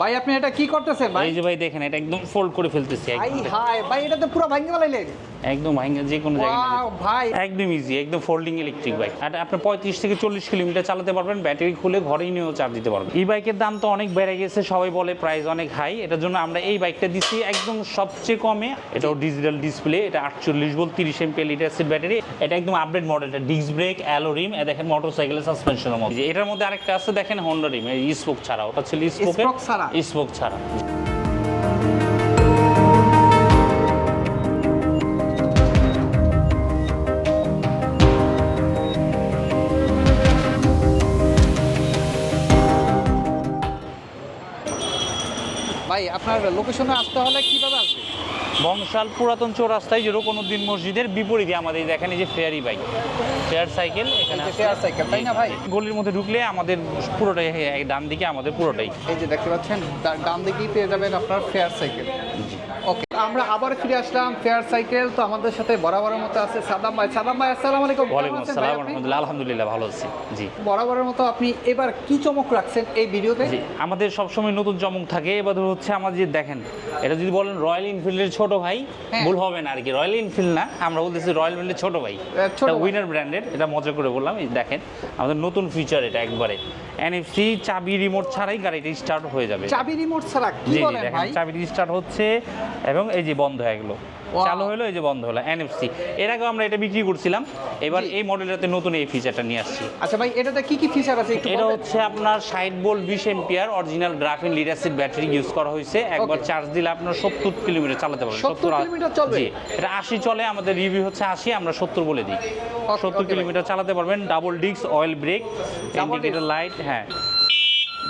ভাই আপনি এটা কি করতেছেন ভাই? এই যে ভাই দেখেন এটা একদম ফোল্ড করে ফেলতেছি ভাই একদম। হাই ভাই এটা তো পুরো ভাঙে ফেলাইলেন। একদম ভাঙা যে কোনো জায়গায় ভাই। একদম ইজি একদম ফোল্ডিং ইলেকট্রিক বাইক আর আপনি পঁয়ত্রিশ থেকে চল্লিশ কিলোমিটার চালাতে পারবেন ব্যাটারি খুলে ঘরেই নিয়েও চার্জ দিতে পারবেন। এই বাইকের দাম তো অনেক বেড়ে গেছে সবাই বলে প্রাইস অনেক হাই এটার জন্য আমরা এই বাইকটা দিচ্ছি একদম সবচেয়ে কমে। এটাও ডিজিটাল ডিসপ্লে এটা আটচল্লিশ বল তিরিশ এমপি লিটার অ্যাসিড ব্যাটারি এটা একদম আপডেট মডেলটা ডিস্ক ব্রেক অ্যালোরিম দেখেন মোটর সাইকেলের সাসপেনশনের মধ্যে এটার মধ্যে আরেকটা আছে দেখেন হন্ডা রিম স্পোক ছাড়া ওটা ছিল স্পোকে ছাড়া? স্পোক ছাড়া। ভাই আপনার লোকেশনে আসতে হলে কীভাবে আসবে? বংশাল পুরাতন চৌরাস্তায় দিন মসজিদের বিপরীতে আমাদের দেখেন এই যে ফেয়ারি বাইক। ফেয়ার সাইকেল এখানে ফেয়ার সাইকেল তাই না ভাই? গলির মধ্যে ঢুকলে আমাদের পুরোটাই ডান দিকে আমাদের পুরোটাই। এই যে দেখতে পাচ্ছেন তার ডান দিকেই পেয়ে যাবেন আপনার ফেয়ার সাইকেল। ওকে। আমরা আবার ফিরে আসলাম ফেয়ার সাইকেল তো আমাদের সাথে বরাবরের মতো আছে সাদাম ভাই। সাদাম ভাই আসসালামু আলাইকুম ওয়ালাইকুম আসসালাম আপনি? রহমতুল্লাহ আলহামদুলিল্লাহ ভালো আছি। জি। বরাবরের মতো আপনি এবার কি চমক রাখছেন এই ভিডিওতে? জি আমাদের সবসময় নতুন চমক থাকে এবার হচ্ছে আমাদের যে দেখেন এটা যদি বলেন রয়্যাল এনফিল্ডের ছোট ভাই হ্যাঁ। ভুল হবে না আর কি রয়্যাল এনফিল্ড না আমরা বলতেছি রয়্যাল এনফিল্ডের ছোট ভাই। এটা উইনার ব্র্যান্ডের এটা মজা করে বললাম এই দেখেন আমাদের নতুন ফিচার এটা একবারে। এনএফসি চাবি রিমোট ছাড়াই গাড়িটা স্টার্ট হয়ে যাবে। চাবি রিমোট ছাড়া কি বলেন ভাই? চাবি স্টার্ট হচ্ছে এবং এই যে বন্ধ হয়ে গেলো। চালু হলো এই যে বন্ধ হলো এনএফসি এর আগে আমরা এটা বিক্রি করছিলাম। এবার এই মডেলটাতে নতুন এই ফিচারটা নিয়ে আসছি। আচ্ছা ভাই এটাতে কি কি ফিচার আছে একটু এটা হচ্ছে আপনার ষাট বোল্ট বিশ ampere original graphene leadership battery use করা হয়েছে। একবার চার্জ দিলে আপনার সত্তর কিলোমিটার চালাতে পারবেন। 70 কিলোমিটার চলবে? এটা আশি চলে আমাদের রিভিউ হচ্ছে আশি আমরা সত্তর বলে দিই। সত্তর। কিলোমিটার চালাতে পারবেন। Double disc oil brake indicator light হ্যাঁ।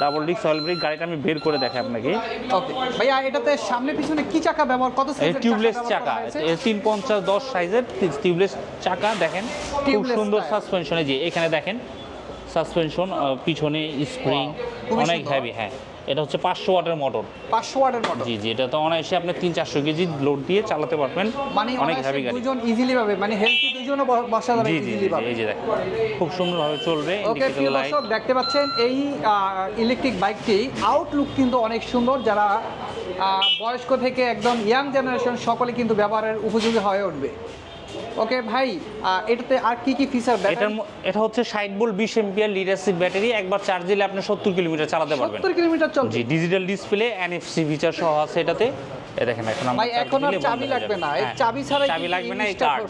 ডাবল ডিস্ক অয়েল ব্রেক গাড়িটা আমি বের করে দেখাই আপনাকে। ওকে ভাইয়া এটাতে সামনে পিছনে কি চাকা ব্যবহার কত সাইজের টিউবলেস চাকা করা হয়েছে? এ তিন পঞ্চাশ দশ সাইজের টিউবলেস চাকা দেখেন। খুব সুন্দর। সাসপেনশনে যে এখানে দেখেন সাসপেনশন পিছনে স্প্রিং অনেক। হেভি হ্যাঁ। এটা হচ্ছে পাঁচশো ওয়াটের মোটর 500 ওয়াটের মোটর জি জি এটা তো অনায়াসে আপনি তিন চারশো কেজি লোড দিয়ে চালাতে পারবেন। মানে অনেক হেভি গাড়ি। ইজিলি পাবে মানে হেলথি ব- বসা যাবে ইজিলি পাবে। এই যে দেখেন খুব সুন্দরভাবে চলবে ওকে প্রিয় দর্শক দেখতে পাচ্ছেন এই ইলেকট্রিক বাইকটি আউটলুক কিন্তু অনেক সুন্দর। যারা বয়স্ক থেকে একদম ইয়াং জেনারেশন সকলে কিন্তু ব্যবহারের উপযোগী হয়ে উঠবে। ওকে ভাই এটাতে আর কি কি ফিচার এটার ম- এটা হচ্ছে ষাট বোল্ট বিশ এম্পিয়ার লিডারশিপ ব্যাটারি একবার চার্জ দিলে আপনি সত্তর কিলোমিটার চালাতে পারবেন। সত্তর কিলোমিটার চলবে। জি ডিজিটাল ডিসপ্লে এনএফসি ফিচার সহ আছে এটাতে। এই দেখেন এখন আমরা এখন আর চাবি লাগবে না। এই হ্যাঁ, চাবি ছাড়াই চাবি লাগবে না এই কার্ড.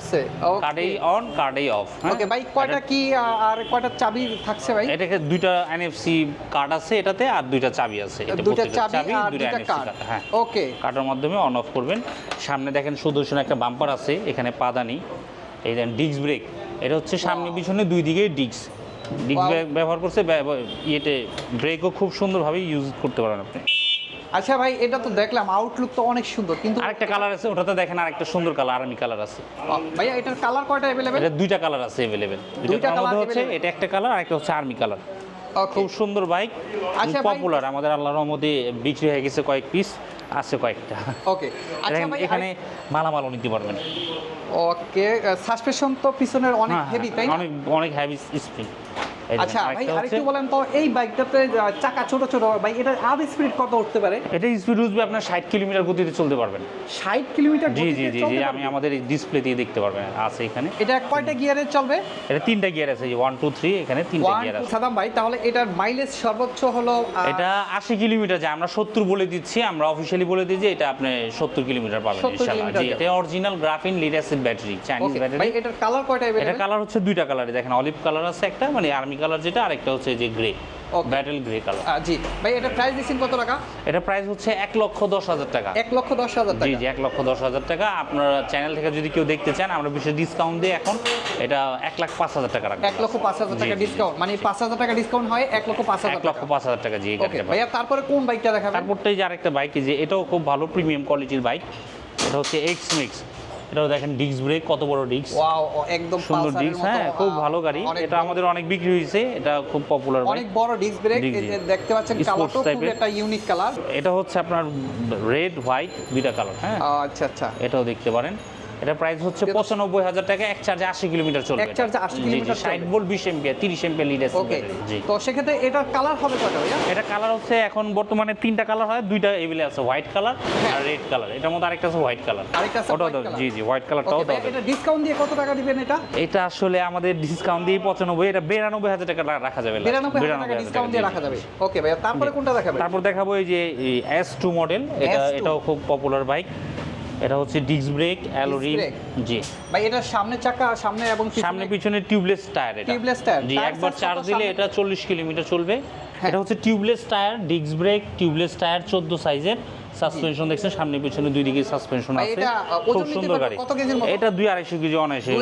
কার্ডেই অন কার্ডেই অফ ওকে ভাই কয়টা কি আর কয়টা চাবি থাকছে ভাই? এটাকে দুইটা এনএফসি কার্ড আছে এটাতে আর দুইটা চাবি আছে এটা দুইটা চাবি আর দুইটা কার্ড হ্যাঁ। ওকে কার্ডের মাধ্যমে অন অফ করবেন। সামনে দেখেন সুদর্শন একটা বাম্পার আছে এখানে পাদানি। এই দেন ডিস্ক ব্রেক এটা হচ্ছে সামনে পিছনে দুই দিকে ডিস্ক ডিস্ক ব্রেক ব্যবহার করছে ইয়েতে ব্রেকও খুব সুন্দরভাবে ইউজ করতে পারেন আপনি। আচ্ছা ভাই এটা তো দেখলাম আউটলুক তো অনেক সুন্দর কিন্তু আরেকটা কালার আছে ওটাতে দেখেন আরেকটা সুন্দর কালার আর্মি কালার আছে আহ, ভাইয়া এটার কালার কয়টা অ্যাভেলেবেল এটা দুইটা কালার আছে अवेलेबल দুইটা দুইটা কালার colour হচ্ছে available? এটা একটা কালার আর একটা হচ্ছে আর্মি কালার ওকে খুব সুন্দর বাইক আচ্ছা ভাই- পপুলার আমাদের আল্লাহর রহমতে বিক্রি হয়ে গেছে কয়েক পিস আছে কয়েকটা ওকে আচ্ছা দেখেন ভাই এখানে মালামালও নিতে পারবেন ওকে সাসপেনশন তো পিছনের অনেক হ্যাঁ, হেভি হ্যাঁ, তাই না অনেক অনেক হেভি স্প্রিং এটা কিলোমিটার আমরা 70 বলে দিচ্ছি আমরা অফিসিয়ালি বলে দিচ্ছি এটা আপনি 70 কিলোমিটার পাবেন অরিজিনাল গ্রাফিন লিড ব্যাটারি এটার কালার কয়টা কালার হচ্ছে দুইটা কালার দেখেন অলিভ কালার আছে একটা মানে আর্মি কালার যেটা আরেকটা হচ্ছে যে গ্রে. ব্যাটেল গ্রে কালার জি। ভাই এটা প্রাইস দিচ্ছেন কত টাকা? এটা প্রাইস হচ্ছে এক লক্ষ দশ হাজার টাকা। এক লক্ষ দশ হাজার জি টাকা। জি এক লক্ষ দশ হাজার টাকা। আপনার চ্যানেল থেকে যদি কেউ দেখতে চান আমরা বিশেষ ডিসকাউন্ট দিয়ে এখন এটা এক লাখ পাঁচ হাজার টাকা রাখব। এক লক্ষ পাঁচ হাজার টাকা ডিসকাউন্ট মানে পাঁচ হাজার টাকা ডিসকাউন্ট হয় এক লক্ষ পাঁচ হাজার এক লক্ষ পাঁচ হাজার টাকা জি। ভাইয়া তারপরে কোন বাইকটা দেখাবেন? তারপরটাই যে আরেকটা বাইক যে এটাও খুব ভালো প্রিমিয়াম কোয়ালিটির বাইক এটা হচ্ছে এক্স মিক্স এটাও দেখেন ডিস্ক ব্রেক কত বড় ডিস্ক ওয়াও একদম সুন্দর ডিস্ক হ্যাঁ খুব ভালো গাড়ি। এটা আমাদের অনেক বিক্রি হয়েছে এটা খুব পপুলার অনেক বড় ডিস্ক ব্রেক। দেখতে পাচ্ছেন কালারটা খুব একটা ইউনিক কালার এটা হচ্ছে আপনার রেড হোয়াইট দুইটা কালার হ্যাঁ। আচ্ছা আচ্ছা। এটাও দেখতে পারেন। এটা প্রাইস হচ্ছে পঁচানব্বই হাজার টাকা এক চার্জে আশি কিলোমিটার চলবে এক চার্জে 80 কিলোমিটার ষাট। ভোল্ট বিশ এম্পিয়ার তিরিশ এম্পিয়ার লিড জি। তো সেক্ষেত্রে এটার কালার হবে ভাইয়া? এটা কালার হচ্ছে এখন বর্তমানে তিনটা কালার হয় দুইটা এভেলে আছে হোয়াইট কালার আর রেড কালার এটার মধ্যে আরেকটা আছে হোয়াইট কালার। আরেকটা আছে। জি জি হোয়াইট কালারটাও দাও। এটা ডিসকাউন্ট দিয়ে কত টাকা দিবেন এটা? এটা আসলে আমাদের ডিসকাউন্ট দিয়ে পঁচানব্বই এটা বিরানব্বই হাজার টাকা রাখা যাবে। বিরানব্বই হাজার টাকা ডিসকাউন্ট দিয়ে রাখা যাবে। ওকে ভাইয়া তারপরে কোনটা দেখাবেন? তারপর দেখাবো এই যে এস টু মডেল এটা এটাও খুব পপুলার বাইক এটা হচ্ছে ডিস্ক ব্রেক অ্যালোরি? জি। ভাই এটা সামনে চাকা সামনে এবং পিছনে- সামনে পিছনে টিউবলেস টায়ার এটা। টিউবলেস টায়ার জি একবার চার্জ দিলে এটা চল্লিশ কিলোমিটার চলবে। হ্যাঁ। এটা হচ্ছে tubeless tyre disc brake tubeless tyre চোদ্দ সাইজের সাসপেনশন দেখছেন সামনে পিছনে দুই দিকে সাসপেনশন আছে। এটা, খুব সুন্দর গাড়ি। এটা দুই আড়াইশো কেজি অনায়াসে?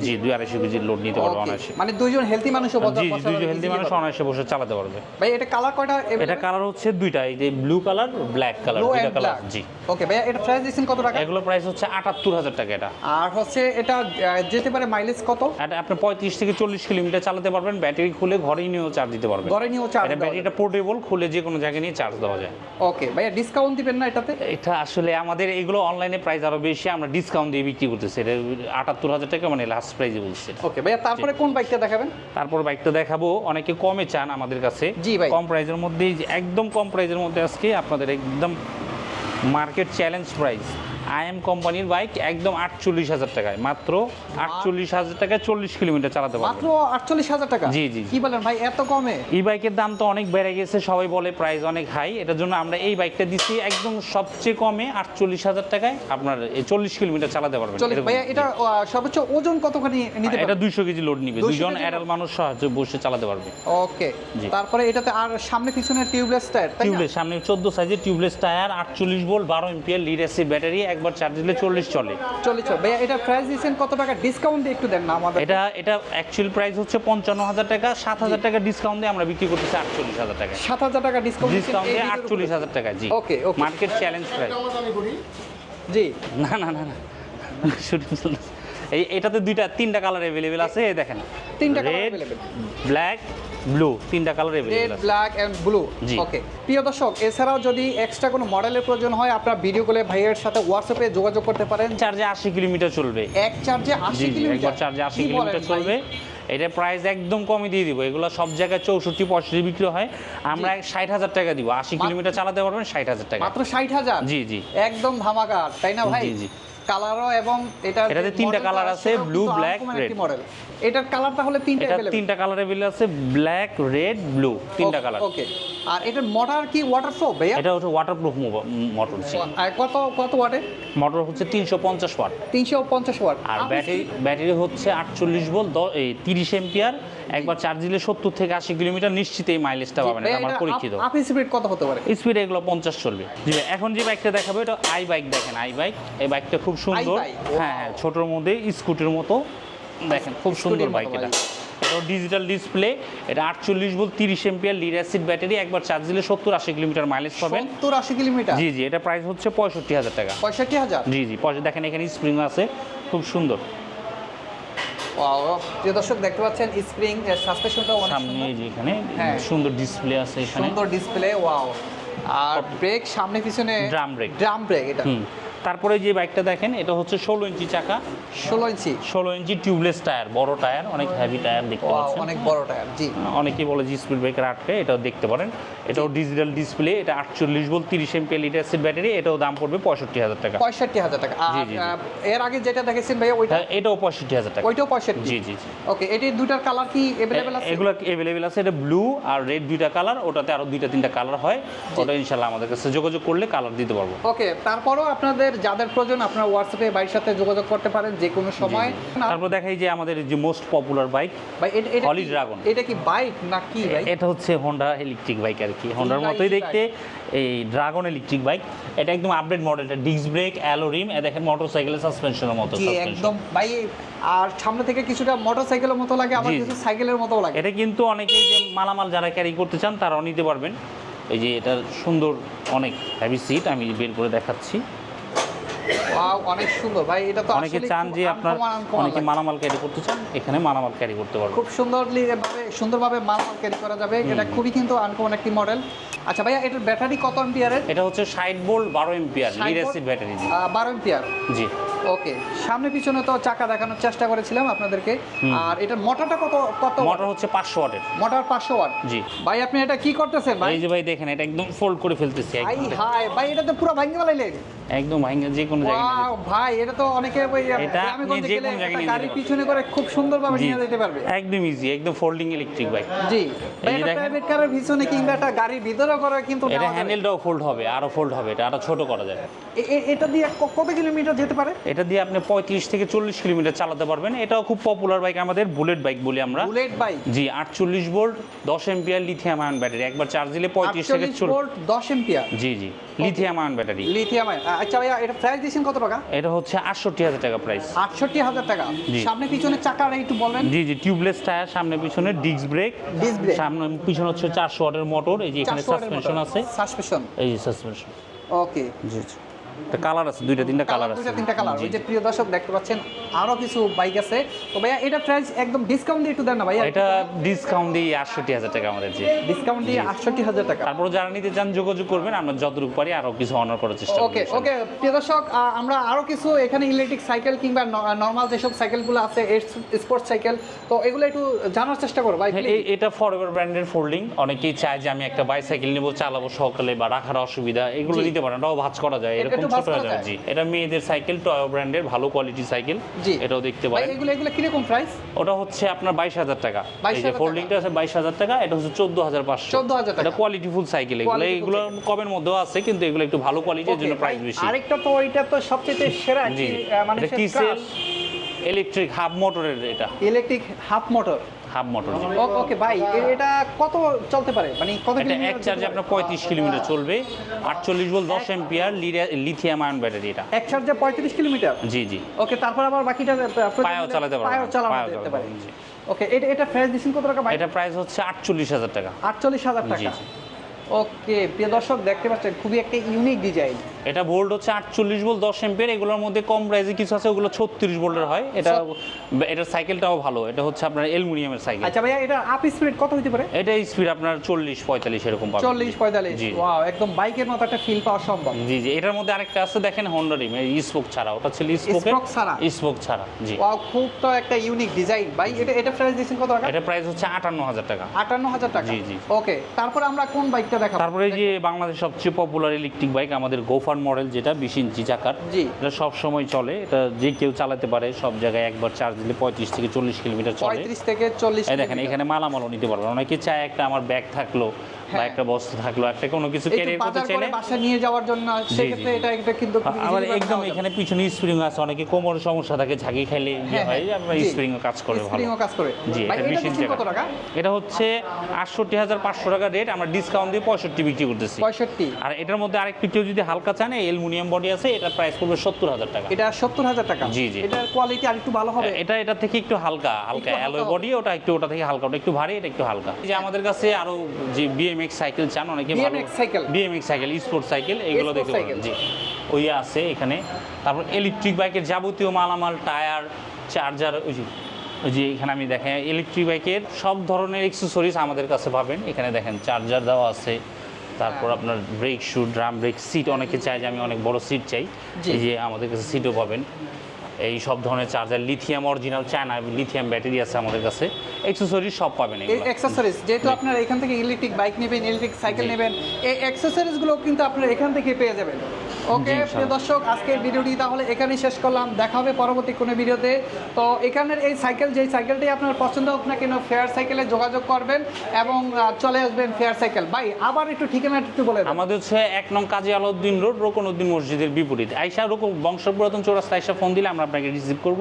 জি দুই আড়াইশো কেজি লোড নিতে পারবে অনায়াসে। মানে দুইজন হেলদি মানুষও বসা- জি দুইজন হেলদি মানুষ। অনায়াসে বসে চালাতে পারবে। ভাই এটা কালার কয়টা? এটা কালার হচ্ছে দুইটা এই যে ব্লু কালার ব্ল্যাক কালার দুইটা কালার জি। ওকে ভাইয়া এটা প্রাইস দিচ্ছেন কত টাকা? এগুলো প্রাইস হচ্ছে আটাত্তর হাজার টাকা এটা। আর হচ্ছে এটা যেতে পারে মাইলেজ কত? এটা আপনি পঁয়ত্রিশ থেকে চল্লিশ কিলোমিটার চালাতে পারবেন ব্যাটারি খুলে ঘরেই নিয়েও চার্জ দিতে পারবেন। ঘরে নিয়েও চার্জ এটা ব্যাটারিটা পোর্টেবল খুলে যে কোনো জায়গায় নিয়ে চার্জ দেওয়া যায়। ওকে ভাইয়া ডিসকাউন্ট দিবেন না এটাতে? এটা আসলে আমাদের এগুলো অনলাইনে প্রাইস আরও বেশি আমরা ডিসকাউন্ট দিয়ে বিক্রি করতেছি। এটা আটাত্তর হাজার টাকা মানে লাস্ট প্রাইসে বলছি ওকে ভাইয়া তারপরে কোন বাইকটা দেখাবেন? তারপর বাইকটা দেখাবো। অনেকে কমে চান আমাদের কাছে। জি ভাই। কম প্রাইজের মধ্যে একদম কম প্রাইজের মধ্যে আজকে আপনাদের একদম market challenge price I M কোম্পানির বাইক একদম আটচল্লিশ হাজার টাকায়। মাত্র আটচল্লিশ হাজার টাকায় চল্লিশ কিলোমিটার চালাতে মাত্র আটচল্লিশ হাজার টাকা? জি, জি। কি বলেন ভাই এত কমে? এই বাইকের দাম তো অনেক বেড়ে গেছে সবাই বলে প্রাইস অনেক হাই এটার জন্য আমরা এই বাইকটা দিচ্ছি একদম সবচেয়ে কমে আটচল্লিশ হাজার টাকায়। আপনার চল্লিশ কিলোমিটার চালাতে পারবেন। এটা সর্বোচ্চ ওজন কতখানি নিতে এটা দুইশো কেজি লোড নিবে। 200 দুজন অ্যাডাল মানুষ সহজে বসে চালাতে পারবে। ওকে। তারপরে এটাতে আর সামনে পিছনে টিউবলেস টায়ার টিউবলেস সামনে চোদ্দ সাইজের টিউবলেস টায়ার আটচল্লিশ ভোল্ট বারো এমপিএর লিড ব্যাটারি একবার চার্জ দিলে চল্লিশ চলে। চল্লিশ ভাইয়া এটা প্রাইস দিচ্ছেন কত টাকা? ডিসকাউন্ট দিয়ে একটু দেন না আমাদের। এটা এটা অ্যাকচুয়াল প্রাইস হচ্ছে পঞ্চান্ন হাজার টাকা সাত হাজার টাকা ডিসকাউন্ট দিয়ে আমরা বিক্রি করতেছি আটচল্লিশ হাজার টাকা। সাত হাজার টাকা ডিসকাউন্ট ডিসকাউন্ট দিয়ে আটচল্লিশ হাজার টাকা জি। ওকে. মার্কেট চ্যালেঞ্জ প্রাইস জি। না না না না। শুটিং চলতেছে এই এটাতে দুইটা তিনটা কালার অ্যাভেলেবেল আছে এই দেখেন। তিনটা রেড available। ব্ল্যাক ব্লু তিনটা colour red black and blue. Okay প্রিয় দর্শক এছাড়াও যদি এক্সট্রা কোনো মডেলের প্রয়োজন হয় আপনারা ভিডিও কলে ভাইয়ের সাথে হোয়াটসঅ্যাপে যোগাযোগ করতে পারেন। চার্জে আশি কিলোমিটার চলবে। এক চার্জে আশি জি জি কিলোমিটার। একবার চার্জে আশি কি বলেন কিলোমিটার চলবে। এটা প্রাইস একদম কমই দিয়ে দিব। এগুলো সব জায়গায় চৌষট্টি পঁয়ষট্টি বিক্রি হয়। আমরা ষাট হাজার টাকা দিব। আশি কিলোমিটার চালাতে পারবেন ষাট হাজার টাকা। মাত্র ষাট হাজার? জি জি। একদম ধামাকা তাই না ভাই? জি, জি। কালারও এবং এটা এটাতে তিনটা কালার আছে, ব্লু ব্ল্যাক রেড মডেল এটার কালার তাহলে তিনটা তিনটা কালার অ্যাভেলেবল আছে ব্ল্যাক রেড ব্লু তিনটা কালার। ওকে আর এটার মোটর কি ওয়াটারপ্রুফ ভাইয়া? এটা হচ্ছে ওয়াটারপ্রুফ মোটর ছিল আর কত কত ওয়াটে মোটর হচ্ছে তিনশো পঞ্চাশ ওয়াট তিনশো পঞ্চাশ ওয়াট আর ব্যাটারি ব্যাটারি হচ্ছে আটচল্লিশ ভোল্ট এই তিরিশ এম্পিয়ার একবার চার্জ দিলে সত্তর থেকে আশি কিলোমিটার নিশ্চিত এই মাইলেজটা পাবেন এটা আমার পরীক্ষিত। আপনি স্পিড কত হতে পারে? স্পিড এগুলো পঞ্চাশ চলবে। জি এখন যে বাইকটা দেখাবো এটা আই বাইক দেখেন আই বাইক এই বাইকটা খুব সুন্দর। হ্যাঁ হ্যাঁ ছোটোর মধ্যে স্কুটির মতো দেখেন খুব সুন্দর বাইক এটা। Bike। এটা ডিজিটাল ডিসপ্লে এটা আটচল্লিশ ভোল্ট তিরিশ এম্পিয়ার লিড অ্যাসিড ব্যাটারি একবার চার্জ দিলে সত্তর আশি কিলোমিটার মাইলেজ পাবেন সত্তর আশি কিলোমিটার জি জি এটা প্রাইস হচ্ছে পঁয়ষট্টি হাজার টাকা পঁয়ষট্টি হাজার জি জি পয়সা দেখেন এখানে স্প্রিং আছে খুব সুন্দর প্রিয় দর্শক দেখতে পাচ্ছেন স্প্রিং সাসপেনশনটা অনেক সামনে সুন্দর। এই যে এখানে হ্যাঁ। সুন্দর ডিসপ্লে আছে এখানে সুন্দর ডিসপ্লে ওয়াও আর ব্রেক সামনে পিছনে Drum brake। ড্রাম ব্রেক এটা তারপরে যে বাইকটা দেখেন এটা হচ্ছে ষোলো ইঞ্চি চাকা। ষোলো ইঞ্চি? ষোলো ইঞ্চি টিউবলেস টায়ার বড় টায়ার অনেক হেভি টায়ার দেখতে পাচ্ছেন। অনেক বড় টায়ার জি। অনেকেই বলে যে স্পিড ব্রেকার আটকে এটাও দেখতে পারেন। এটাও ডিজিটাল ডিসপ্লে এটা আটচল্লিশ ভোল্ট তিরিশ এমপি লিটার অ্যাসিড ব্যাটারি এটাও দাম পড়বে পঁয়ষট্টি হাজার টাকা। পঁয়ষট্টি হাজার টাকা। জি, জি। এর আগে যেটা দেখেছেন ভাইয়া ওইটা হ্যাঁ, এটাও পঁয়ষট্টি হাজার টাকা। ওইটাও পঁয়ষট্টি। জি জি জি। ওকে এটির দুটার কালার কি অ্যাভেলেবেল আছে? এগুলো অ্যাভেলেবেল আছে এটা ব্লু আর রেড দুইটা কালার ওটাতে আরও দুইটা তিনটা কালার হয়। ওটা ইনশাল্লাহ আমাদের কাছে যোগাযোগ করলে কালার দিতে পারব। ওকে তারপরও আপনাদের যাদের প্রয়োজন আপনারা হোয়াটসঅ্যাপে বাড়ির সাথে যোগাযোগ করতে পারেন যে কোনো সময়। তারপর দেখাই যে আমাদের যে মোস্ট পপুলার বাইক ভাই এটা এটা কি- এটা কি বাইক না কি এটা হচ্ছে হোন্ডা ইলেকট্রিক বাইক আর কি। হোন্ডার মতোই দেখতে। এই ড্রাগন ইলেকট্রিক বাইক এটা একদম আপডেট মডেলটা ডিস্ক ব্রেক অ্যালোরিম এ দেখেন মোটরসাইকেলের সাসপেনশনের মতো একদম। ভাই আর সামনে থেকে কিছুটা মোটরসাইকেলের মতো লাগে আবার। কিছু সাইকেলের মতো লাগে। এটা কিন্তু অনেকেই যে মালামাল যারা ক্যারি করতে চান তারাও নিতে পারবেন। এই যে এটার সুন্দর অনেক হেভি সিট আমি বের করে দেখাচ্ছি। ওয়াও অনেক সুন্দর। ভাই এটা তো অনেকে চান যে আপনার uncommon, uncommon অনেকে মালামাল ক্যারি করতে চান এখানে মালামাল ক্যারি করতে পারবেন। খুব সুন্দরলি ভাবে সুন্দরভাবে মাল ক্যারি করা যাবে। এটা খুবই কিন্তু আনকমন একটি মডেল আচ্ছা ভাইয়া এটার ব্যাটারি কত এম্পিয়ারের এটা হচ্ছে ষাট ভোল্ট বারো এম্পিয়ার লিড অ্যাসিড ব্যাটারি জি বারো এম্পিয়ার জি। ওকে সামনে পিছনে তো চাকা দেখানোর চেষ্টা করেছিলাম আপনাদেরকে। আর এটার মোটরটা কত কত মোটর হচ্ছে পাঁচশো ওয়াটের। মোটর পাঁচশো ওয়াট? জি। ভাই আপনি এটা কি করতেছেন ভাই? এই যে ভাই দেখেন এটা একদম ফোল্ড করে ফেলতেছি ভাই হাই ভাই এটা তো পুরো ভাঙে ফেলাইলেন একদম ভাঙা যে কোনো জায়গায় Wow, ভাই এটা তো অনেকে আপনি গেলে কোনো জায়গায় গাড়ির পিছনে করে খুব সুন্দরভাবে নিয়ে যেতে পারবে। একদম ইজি একদম ফোল্ডিং ইলেকট্রিক বাইক জি। ভাই এটা প্রাইভেট কারের পিছনে কিংবা একটা গাড়ির ভিতরে করে কিন্তু এটা হ্যান্ডেলটাও ফোল্ড হবে আরও ফোল্ড হবে এটা আরও ছোট করা যায়। এটা দিয়ে কত কিলোমিটার যেতে পারে? এটা দিয়ে আপনি পঁয়ত্রিশ থেকে চল্লিশ কিলোমিটার চালাতে পারবেন। এটাও খুব পপুলার বাইক আমাদের বুলেট বাইক বলি আমরা। বুলেট বাইক জি আটচল্লিশ ভোল্ট দশ এম্পিয়ার লিথিয়াম আয়ন ব্যাটারি একবার চার্জ দিলে পঁয়ত্রিশ থেকে ভোল্ট দশ এম্পিয়ার জি জি লিথিয়াম আয়ন ব্যাটারি লিথিয়াম আচ্ছা ভাইয়া এটা প্রাইস দিয়েছেন কত টাকা? এটা হচ্ছে আটষট্টি হাজার টাকা প্রাইস আটষট্টি হাজার টাকা। সামনে পিছনে চাকাটা একটু বলবেন জি জি টিউবলেস টায়ার সামনে পিছনে ডিস্ক ব্রেক। সামনে পিছনে হচ্ছে চারশো ওয়াটের মোটর এই যে এখানে সাসপেনশন আছে। সাসপেনশন এই যে সাসপেনশন ওকে জি জি। একটা কালার আছে দুইটা তিনটা কালার আছে। দুটা তিনটা কালার ওই যে প্রিয় দর্শক দেখতে পাচ্ছেন আরও কিছু বাইক আছে। তো ভাইয়া এটা প্রাইস একদম ডিসকাউন্ট দিয়ে একটু দেন না ভাইয়া। এটা ডিসকাউন্ট দিয়ে আটষট্টি হাজার টাকা আমাদের জি। ডিসকাউন্ট দিয়ে আটষট্টি হাজার টাকা। তারপরে যারা নিতে চান যোগাযোগ করবেন আমরা যতটুকু পারি আরও কিছু অনার করার চেষ্টা করব ওকে প্রিয় দর্শক আমরা আরও কিছু এখানে ইলেকট্রিক সাইকেল কিংবা নর্মাল যেসব সাইকেলগুলো আছে স্পোর্টস সাইকেল তো এগুলো একটু জানার চেষ্টা ভাই হ্যাঁ, এটা ফরএভার ব্র্যান্ডের ফোল্ডিং অনেকেই চায় যে আমি একটা বাইসাইকেল নেব চালাবো সকালে বা রাখার অসুবিধা এগুলো। নিতে পারেন ভাঁজ করা যায় এরকম ছোট হয়ে? জি। এটা মেয়েদের সাইকেল টয় ব্র্যান্ডের ভালো কোয়ালিটি সাইকেল এটাও দেখতে পারেন। এগুলো এগুলো কীরকম প্রাইস ওটা হচ্ছে আপনার বাইশ হাজার টাকা। এই যে ফোল্ডিংটা আছে বাইশ হাজার টাকা এটা হচ্ছে চোদ্দ হাজার পাঁচশো। 14,000 টাকা। এটা কোয়ালিটি ফুল সাইকেল এগুলো এগুলো কমের মধ্যেও আছে কিন্তু এগুলো একটু ভালো কোয়ালিটির জন্য প্রাইস বেশি। আরেকটা তো ওইটা তো সবচেয়ে সেরা মানে এটা কিসেল ইলেকট্রিক হাফ মোটরের এটা। Electric half motor half motor okay ভাই এটা কত চলতে পারে? মানে কত এটা এক চার্জে আপনার পারে? পঁয়ত্রিশ কিলোমিটার চলবে। আটচল্লিশ ভোল্ট দশ এম্পিয়ার লিথিয়াম আয়ন ব্যাটারি এটা। এক চার্জে পঁয়ত্রিশ কিলোমিটার? জি জি। ওকে তারপর আবার বাকিটা পায়েও চালাতে পারবেন। পায়েও যেতে চালাতে পারে। ওকে এটা এটা প্রাইস দিচ্ছেন কত টাকা ভাই? এটা প্রাইস হচ্ছে আটচল্লিশ হাজার টাকা। আটচল্লিশ হাজার জি, টাকা। ওকে প্রিয় দর্শক দেখতে পাচ্ছেন খুবই একটা ইউনিক ডিজাইন এটা ভোল্ট হচ্ছে আটচল্লিশ ভোল্ট দশ এম্পিয়ার এগুলোর মধ্যে কম প্রাইসে কিছু আছে ওগুলো ছত্রিশ ভোল্টের হয়। এটা এটার সাইকেলটাও ভালো এটা হচ্ছে আপনার অ্যালুমিনিয়ামের সাইকেল। আচ্ছা ভাইয়া এটা আপ স্পিড কত হতে পারে? এটা স্পিড আপনার চল্লিশ পঁয়তাল্লিশ এরকম পাবেন। চল্লিশ পঁয়তাল্লিশ। ওয়াও একদম বাইকের মতো একটা ফিল পাওয়া সম্ভব। জি জি। এটার মধ্যে আরেকটা আছে দেখেন হন্ডা রিম স্পোক ছাড়া। ওটা ছিল Spoke ছাড়া? স্পোক ছাড়া জি। ওয়াও খুব তো একটা ইউনিক ডিজাইন ভাই এটা এটা প্রাইস দিচ্ছেন কত টাকা? এটা প্রাইস হচ্ছে আটান্ন হাজার টাকা। আটান্ন হাজার টাকা। জি, জি। ওকে তারপর আমরা কোন বাইকটা দেখাবো? তারপরে এই যে বাংলাদেশ সবচেয়ে পপুলার ইলেকট্রিক বাইক আমাদের গোফার মডেল যেটা বিশ ইঞ্চি চাকার জি। এটা সব সময় চলে। এটা যে কেউ চালাতে পারে সব জায়গায় একবার চার্জ দিলে পঁয়ত্রিশ থেকে চল্লিশ কিলোমিটার চলে। পঁয়ত্রিশ থেকে চল্লিশ দেখেন এখানে মালামালও নিতে পারবেন। অনেকে চায় একটা আমার ব্যাগ থাকল বা হ্যাঁ। একটা বস্তা থাকল একটা কোনো কিছু ক্যারিয়ার করতে চাইলে বাসা নিয়ে যাওয়ার জন্য সেক্ষেত্রে এটা এটা কিন্তু আবার একদম এখানে পিছনে স্প্রিং আছে অনেকে কোমরের সমস্যা থাকে ঝাঁকি খাইলে ইয়ে হ্যাঁ, হয় হ্যাঁ, আপনার জি। স্প্রিংও কাজ করে ভালো। স্প্রিংও কাজ করে। জি এটা এটা মেশিন কত টাকা? এটা হচ্ছে আটষট্টি হাজার পাঁচশো টাকা রেট আমরা ডিসকাউন্ট দিয়ে পঁয়ষট্টি বিক্রি করতেছি। পঁয়ষট্টি। আর এটার মধ্যে আরেকটু কেউ যদি হালকা চান অ্যালুমিনিয়াম বডি আছে এটার প্রাইস পড়বে সত্তর হাজার টাকা। এটা সত্তর হাজার টাকা। জি, জি। এটার কোয়ালিটি আর একটু ভালো হবে? এটা এটা থেকে একটু হালকা হালকা অ্যালয় বডি ওটা একটু ওটা থেকে হালকা ওটা একটু ভারী এটা একটু হালকা। যে আমাদের কাছে আরও যে বিএমএক্স সাইকেল চান অনেকে ভালো BMX cycle? BMX cycle sport cycle এগুলো দেখতে পারেন। জি। ওই আছে এখানে। তারপর ইলেকট্রিক বাইকের যাবতীয় মালামাল টায়ার চার্জার ওই যে ওই যে এখানে আমি দেখেন ইলেকট্রিক বাইকের সব ধরনের এক্সেসরিজ আমাদের কাছে পাবেন। এখানে দেখেন চার্জার দেওয়া আছে। তারপর আপনার brake shoe drum brake seat অনেকে চায় যে আমি অনেক বড় সিট চাই। এই যে আমাদের কাছে সিটও পাবেন। এই সব ধরনের charger lithium original China lithium battery আছে আমাদের কাছে। অ্যাক্সেসরিজ সব পাবেন এই অ্যাক্সেসরিজ যেহেতু। আপনারা এখান থেকে ইলেকট্রিক বাইক নেবেন ইলেকট্রিক সাইকেল নেবেন এই অ্যাক্সেসরিজগুলো কিন্তু আপনারা এখান থেকে পেয়ে যাবেন। ওকে। প্রিয় দর্শক আজকের ভিডিওটি তাহলে এখানেই শেষ করলাম। দেখা হবে পরবর্তী কোনো ভিডিওতে। তো এখানের এই সাইকেল যেই সাইকেলটি আপনার পছন্দ হোক না কেন ফেয়ার সাইকেলে যোগাযোগ করবেন এবং চলে আসবেন ফেয়ার সাইকেল। ভাই আবার একটু ঠিকানা একটু বলে আমাদের হচ্ছে এক নং কাজী আলাউদ্দিন রোড রোকনউদ্দিন মসজিদের বিপরীত। আইসা রোকন বংশ পুরাতন চৌরাস্তা আইসা ফোন দিলে আমরা আপনাকে রিসিভ করব।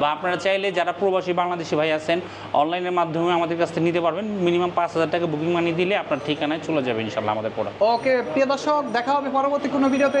বা আপনারা চাইলে যারা প্রবাসী বাংলাদেশি ভাই আছেন অনলাইনের মাধ্যমে আমাদের কাছ থেকে নিতে পারবেন। মিনিমাম পাঁচ হাজার টাকা বুকিং মানি দিলে আপনার ঠিকানায় চলে যাবে ইনশাল্লাহ আমাদের প্রোডাক্ট ওকে প্রিয় দর্শক দেখা হবে পরবর্তী কোনো ভিডিওতে।